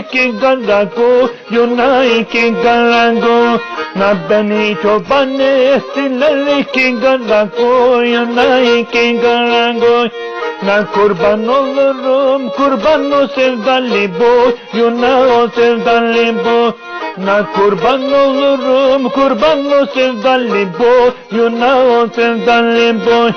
iki karago Yuna iki karago Na beni çoban ettiler iki karago Yuna iki karago Na kurban olurum kurban o sevdalı boy Yuna o sevdalı boy Na kurban olurum kurban o sevdalı boy Yuna o sevdalı boy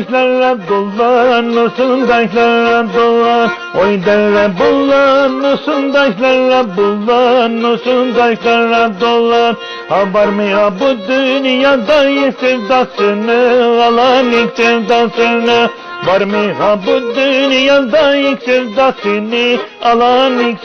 bulanırsın taşlara dolanırsın taşlara dolan Oy dere bulanırsın taşlara bulanırsın taşlara dolan Ha var mı ya bu dünyada ilk sevdasını alan ilk sevdasını Var mı ha bu dünyada ilk sevdasını alan ilk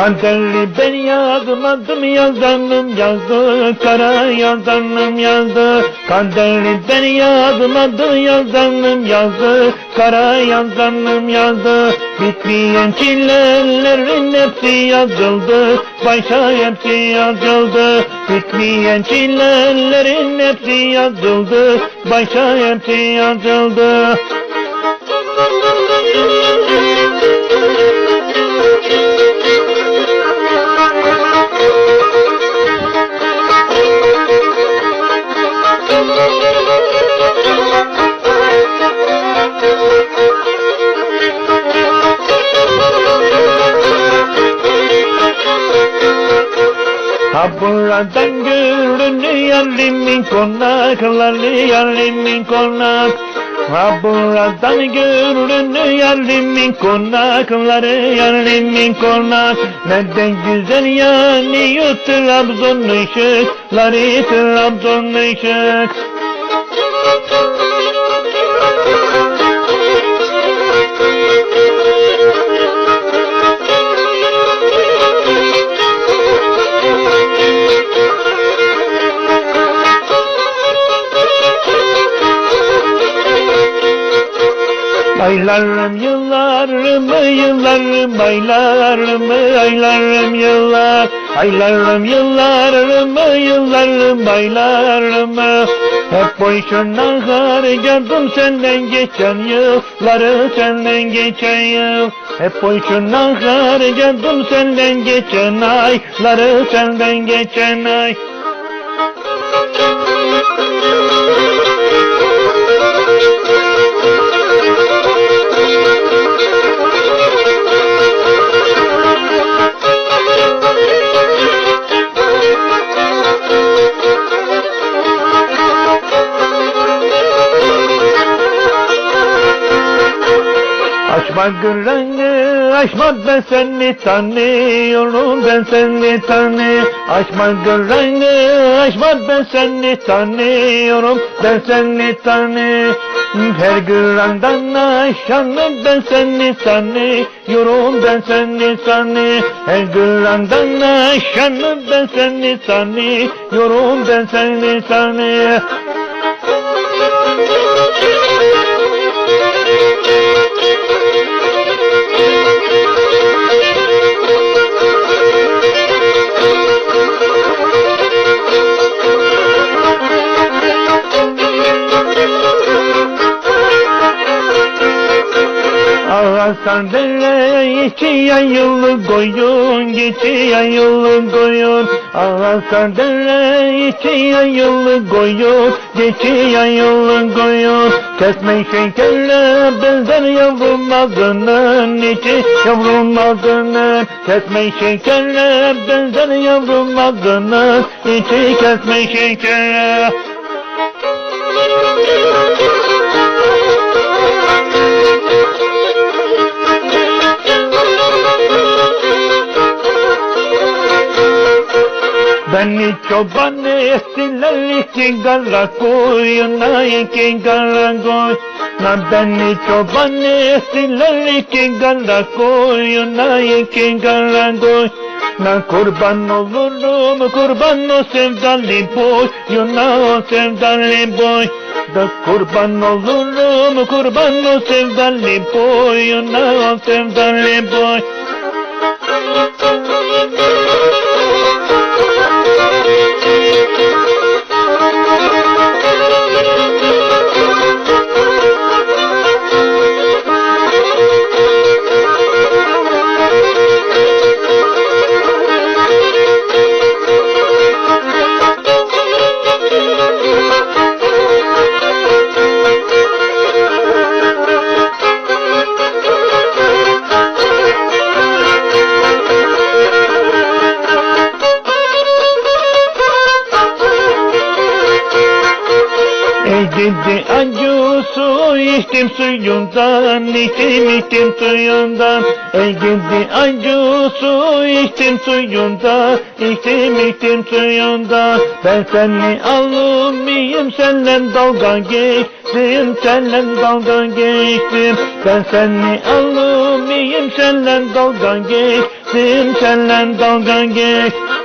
Kaderli ben yazmadım yazanım yazdı. Kara yazanım yazdı. Kaderli ben yazmadım yazanım yazdı. Kara yazanım yazdı. Bitmeyen çilelerin hepsi yazıldı. Başa hepsi yazıldı. Bitmeyen çilelerin hepsi yazıldı. Başa hepsi yazıldı Ha buradan görünüyor yarimin konakları yarimin konak. Ha buradan görünüyor yarimin konakları yarimin konak. Neden güzel yanıyor Trabzon ışıkları Trabzon ışık Aylarım yıllarım yıllarım aylarım aylarım yıllar. Aylarım yıllarım yıllarım aylarım. Hep boşuna harcadım senden geçen yılları senden geçen yıl. Hep boşuna harcadım senden geçen ayları senden geçen ay Açma gırrını, açma ben seni tanıyorum, ben seni tanı. Açma gırrını, açma ben seni tanıyorum, ben seni tanı. Her gırrandan aşanı ben seni tanıyorum, ben seni tanı. Her gırrandan aşanı ben seni tanıyorum, ben seni tanı. Ağastan dere içi yayılı koyun geçi yayılı koyun. Ağastan dere içi yayılı koyun geçi yayılı koyun. Kesme şekerle benzer yavrum ağzının içi yavrum ağzının. Kesme şekerle benzer yavrum ağzının içi kesme şekerle Beni çoban ettiler iki kara koyuna iki kara koy Na beni çoban ettiler iki kara koyuna iki kara koy Na kurban olurum kurban o sevdalı boy Yuna o sevdalı boy Da kurban olurum kurban o sevdalı boy içtim suyundan içtim içtim suyundan. Ey gidi acı su içtim suyundan içtim içtim suyundan. Ben seni almayayım seninle dalga geçtim seninle dalga geçtim. Ben seni almayayım seninle dalga geçtim seninle dalga geçtim